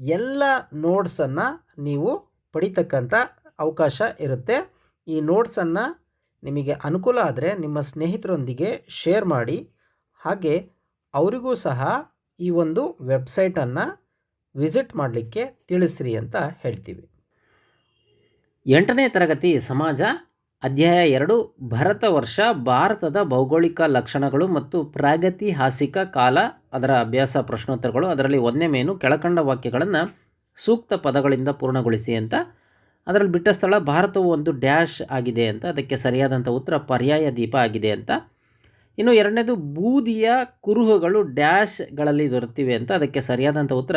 ಎಲ್ಲ ನೋಟ್ಸನ್ನು ನೀವು ಪಡಿತಕ್ಕಂಥ ಅವಕಾಶ ಇರುತ್ತೆ. ಈ ನೋಟ್ಸನ್ನು ನಿಮಗೆ ಅನುಕೂಲ ಆದರೆ ನಿಮ್ಮ ಸ್ನೇಹಿತರೊಂದಿಗೆ ಶೇರ್ ಮಾಡಿ. ಹಾಗೆ ಅವರಿಗೂ ಸಹ ಈ ಒಂದು ವೆಬ್ಸೈಟನ್ನು ವಿಸಿಟ್ ಮಾಡಲಿಕ್ಕೆ ತಿಳಿಸ್ರಿ ಅಂತ ಹೇಳ್ತೀವಿ. ಎಂಟನೇ ತರಗತಿ ಸಮಾಜ ಅಧ್ಯಾಯ ಎರಡು, ಭರತ ವರ್ಷ ಭಾರತದ ಭೌಗೋಳಿಕ ಲಕ್ಷಣಗಳು ಮತ್ತು ಪ್ರಾಗತಿಹಾಸಿಕ ಕಾಲ, ಅದರ ಅಭ್ಯಾಸ ಪ್ರಶ್ನೋತ್ತರಗಳು, ಅದರಲ್ಲಿ ಒಂದನೇ ಮೇನು ಕೆಳಕಂಡ ವಾಕ್ಯಗಳನ್ನು ಸೂಕ್ತ ಪದಗಳಿಂದ ಪೂರ್ಣಗೊಳಿಸಿ ಅಂತ. ಅದರಲ್ಲಿ ಬಿಟ್ಟ ಸ್ಥಳ ಭಾರತವು ಒಂದು ಡ್ಯಾಶ್ ಆಗಿದೆ ಅಂತ, ಅದಕ್ಕೆ ಸರಿಯಾದಂಥ ಉತ್ತರ ಪರ್ಯಾಯ ದೀಪ ಆಗಿದೆ ಅಂತ. ಇನ್ನು ಎರಡನೇದು, ಬೂದಿಯ ಕುರುಹುಗಳು ಡ್ಯಾಶ್ಗಳಲ್ಲಿ ದೊರೆತಿವೆ ಅಂತ, ಅದಕ್ಕೆ ಸರಿಯಾದಂಥ ಉತ್ತರ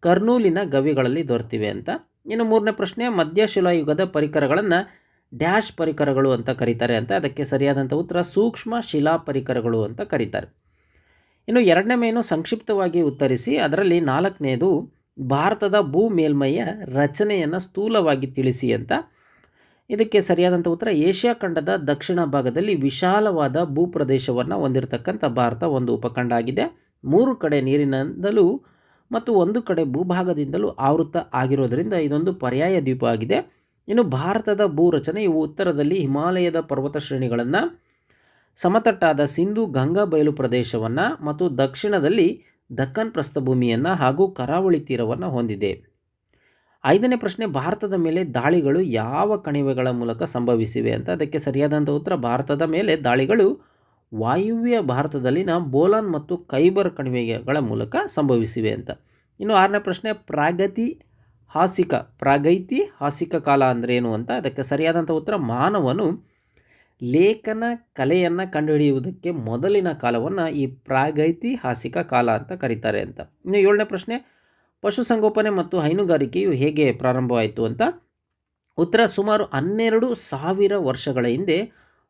ಕರ್ನೂಲಿನ ಗವಿಗಳಲ್ಲಿ ದೊರೆತಿವೆ ಅಂತ. ಇನ್ನು ಮೂರನೇ ಪ್ರಶ್ನೆ, ಮಧ್ಯಶಿಲಾಯುಗದ ಪರಿಕರಗಳನ್ನು ಡ್ಯಾಶ್ ಪರಿಕರಗಳು ಅಂತ ಕರೀತಾರೆ ಅಂತ ಅದಕ್ಕೆ ಸರಿಯಾದಂಥ ಉತ್ತರ ಸೂಕ್ಷ್ಮ ಶಿಲಾ ಪರಿಕರಗಳು ಅಂತ ಕರೀತಾರೆ. ಇನ್ನು ಎರಡನೇ ಮೇನು ಸಂಕ್ಷಿಪ್ತವಾಗಿ ಉತ್ತರಿಸಿ, ಅದರಲ್ಲಿ ನಾಲ್ಕನೇದು ಭಾರತದ ಭೂ ಮೇಲ್ಮೈಯ ರಚನೆಯನ್ನು ಸ್ಥೂಲವಾಗಿ ತಿಳಿಸಿ ಅಂತ. ಇದಕ್ಕೆ ಸರಿಯಾದಂಥ ಉತ್ತರ, ಏಷ್ಯಾ ಖಂಡದ ದಕ್ಷಿಣ ಭಾಗದಲ್ಲಿ ವಿಶಾಲವಾದ ಭೂಪ್ರದೇಶವನ್ನು ಹೊಂದಿರತಕ್ಕಂಥ ಭಾರತ ಒಂದು ಉಪಖಂಡ ಆಗಿದೆ. ಮೂರು ಕಡೆ ನೀರಿನಿಂದಲೂ ಮತ್ತು ಒಂದು ಕಡೆ ಭೂಭಾಗದಿಂದಲೂ ಆವೃತ ಆಗಿರೋದರಿಂದ ಇದೊಂದು ಪರ್ಯಾಯ ದ್ವೀಪ ಆಗಿದೆ. ಇನ್ನು ಭಾರತದ ಭೂ ಇವು ಉತ್ತರದಲ್ಲಿ ಹಿಮಾಲಯದ ಪರ್ವತ ಶ್ರೇಣಿಗಳನ್ನು, ಸಮತಟ್ಟಾದ ಸಿಂಧು ಗಂಗಾ ಬಯಲು ಪ್ರದೇಶವನ್ನು ಮತ್ತು ದಕ್ಷಿಣದಲ್ಲಿ ದಕ್ಕನ್ ಪ್ರಸ್ಥಭೂಮಿಯನ್ನು ಹಾಗೂ ಕರಾವಳಿ ತೀರವನ್ನು ಹೊಂದಿದೆ. ಐದನೇ ಪ್ರಶ್ನೆ, ಭಾರತದ ಮೇಲೆ ದಾಳಿಗಳು ಯಾವ ಕಣಿವೆಗಳ ಮೂಲಕ ಸಂಭವಿಸಿವೆ ಅಂತ. ಅದಕ್ಕೆ ಸರಿಯಾದಂಥ ಉತ್ತರ, ಭಾರತದ ಮೇಲೆ ದಾಳಿಗಳು ವಾಯುವ್ಯ ಭಾರತದಲ್ಲಿನ ಬೋಲಾನ್ ಮತ್ತು ಕೈಬರ್ ಕಣಿವೆಗಳ ಮೂಲಕ ಸಂಭವಿಸಿವೆ ಅಂತ. ಇನ್ನು ಆರನೇ ಪ್ರಶ್ನೆ, ಪ್ರಾಗತಿ ಹಾಸಿಕ ಪ್ರಾಗೈತಿ, ಹಾಸಿಕ ಕಾಲ ಅಂದರೆ ಏನು ಅಂತ ಅದಕ್ಕೆ ಸರಿಯಾದಂಥ ಉತ್ತರ ಮಾನವನು ಲೇಖನ ಕಲೆಯನ್ನು ಕಂಡುಹಿಡಿಯುವುದಕ್ಕೆ ಮೊದಲಿನ ಕಾಲವನ್ನು ಈ ಪ್ರಾಗೈತಿಹಾಸಿಕ ಕಾಲ ಅಂತ ಕರೀತಾರೆ ಅಂತ. ಇನ್ನು ಏಳನೇ ಪ್ರಶ್ನೆ, ಪಶುಸಂಗೋಪನೆ ಮತ್ತು ಹೈನುಗಾರಿಕೆಯು ಹೇಗೆ ಪ್ರಾರಂಭವಾಯಿತು ಅಂತ. ಉತ್ತರ, ಸುಮಾರು ಹನ್ನೆರಡು ಸಾವಿರ ವರ್ಷಗಳ ಹಿಂದೆ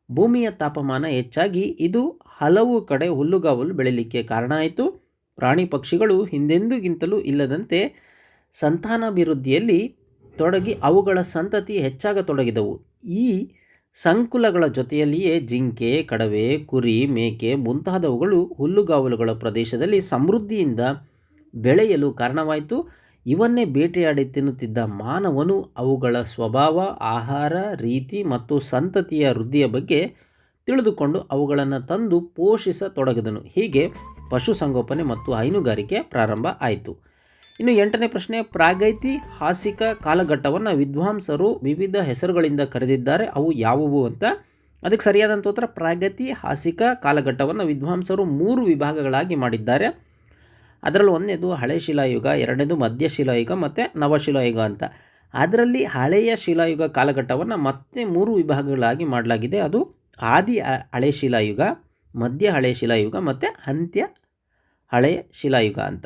ಭೂಮಿಯ ತಾಪಮಾನ ಹೆಚ್ಚಾಗಿ ಇದು ಹಲವು ಕಡೆ ಹುಲ್ಲುಗಾವಲು ಬೆಳೀಲಿಕ್ಕೆ ಕಾರಣ ಆಯಿತು. ಪ್ರಾಣಿ ಪಕ್ಷಿಗಳು ಹಿಂದೆಂದಿಗಿಂತಲೂ ಇಲ್ಲದಂತೆ ಸಂತಾನಾಭಿವೃದ್ಧಿಯಲ್ಲಿ ತೊಡಗಿ ಅವುಗಳ ಸಂತತಿ ಹೆಚ್ಚಾಗತೊಡಗಿದವು. ಈ ಸಂಕುಲಗಳ ಜೊತೆಯಲ್ಲಿಯೇ ಜಿಂಕೆ, ಕಡವೆ, ಕುರಿ, ಮೇಕೆ ಮುಂತಾದವುಗಳು ಹುಲ್ಲುಗಾವಲುಗಳ ಪ್ರದೇಶದಲ್ಲಿ ಸಮೃದ್ಧಿಯಿಂದ ಬೆಳೆಯಲು ಕಾರಣವಾಯಿತು. ಇವನ್ನೇ ಬೇಟೆಯಾಡಿ ತಿನ್ನುತ್ತಿದ್ದ ಮಾನವನು ಅವುಗಳ ಸ್ವಭಾವ, ಆಹಾರ, ರೀತಿ ಮತ್ತು ಸಂತತಿಯ ವೃದ್ಧಿಯ ಬಗ್ಗೆ ತಿಳಿದುಕೊಂಡು ಅವುಗಳನ್ನು ತಂದು ಪೋಷಿಸತೊಡಗಿದನು. ಹೀಗೆ ಪಶುಸಂಗೋಪನೆ ಮತ್ತು ಹೈನುಗಾರಿಕೆ ಪ್ರಾರಂಭ ಆಯಿತು. ಇನ್ನು ಎಂಟನೇ ಪ್ರಶ್ನೆ ಪ್ರಾಗೈತಿಹಾಸಿಕ ಕಾಲಘಟ್ಟವನ್ನು ವಿದ್ವಾಂಸರು ವಿವಿಧ ಹೆಸರುಗಳಿಂದ ಕರೆದಿದ್ದಾರೆ. ಅವು ಯಾವುವು ಅಂತ? ಅದಕ್ಕೆ ಸರಿಯಾದಂಥ ಉತ್ತರ ಪ್ರಾಗೈತಿಹಾಸಿಕ ಕಾಲಘಟ್ಟವನ್ನು ವಿದ್ವಾಂಸರು ಮೂರು ವಿಭಾಗಗಳಾಗಿ ಮಾಡಿದ್ದಾರೆ. ಅದರಲ್ಲಿ ಒಂದನೇದು ಹಳೆ ಶಿಲಾಯುಗ, ಎರಡನೇದು ಮಧ್ಯ ಶಿಲಾಯುಗ ಮತ್ತು ನವಶಿಲಾಯುಗ ಅಂತ. ಅದರಲ್ಲಿ ಹಳೆಯ ಶಿಲಾಯುಗ ಕಾಲಘಟ್ಟವನ್ನು ಮತ್ತೆ ಮೂರು ವಿಭಾಗಗಳಾಗಿ ಮಾಡಲಾಗಿದೆ. ಅದು ಆದಿ ಹಳೆ ಶಿಲಾಯುಗ, ಮಧ್ಯ ಹಳೆ ಶಿಲಾಯುಗ ಮತ್ತು ಅಂತ್ಯ ಹಳೆಯ ಶಿಲಾಯುಗ ಅಂತ.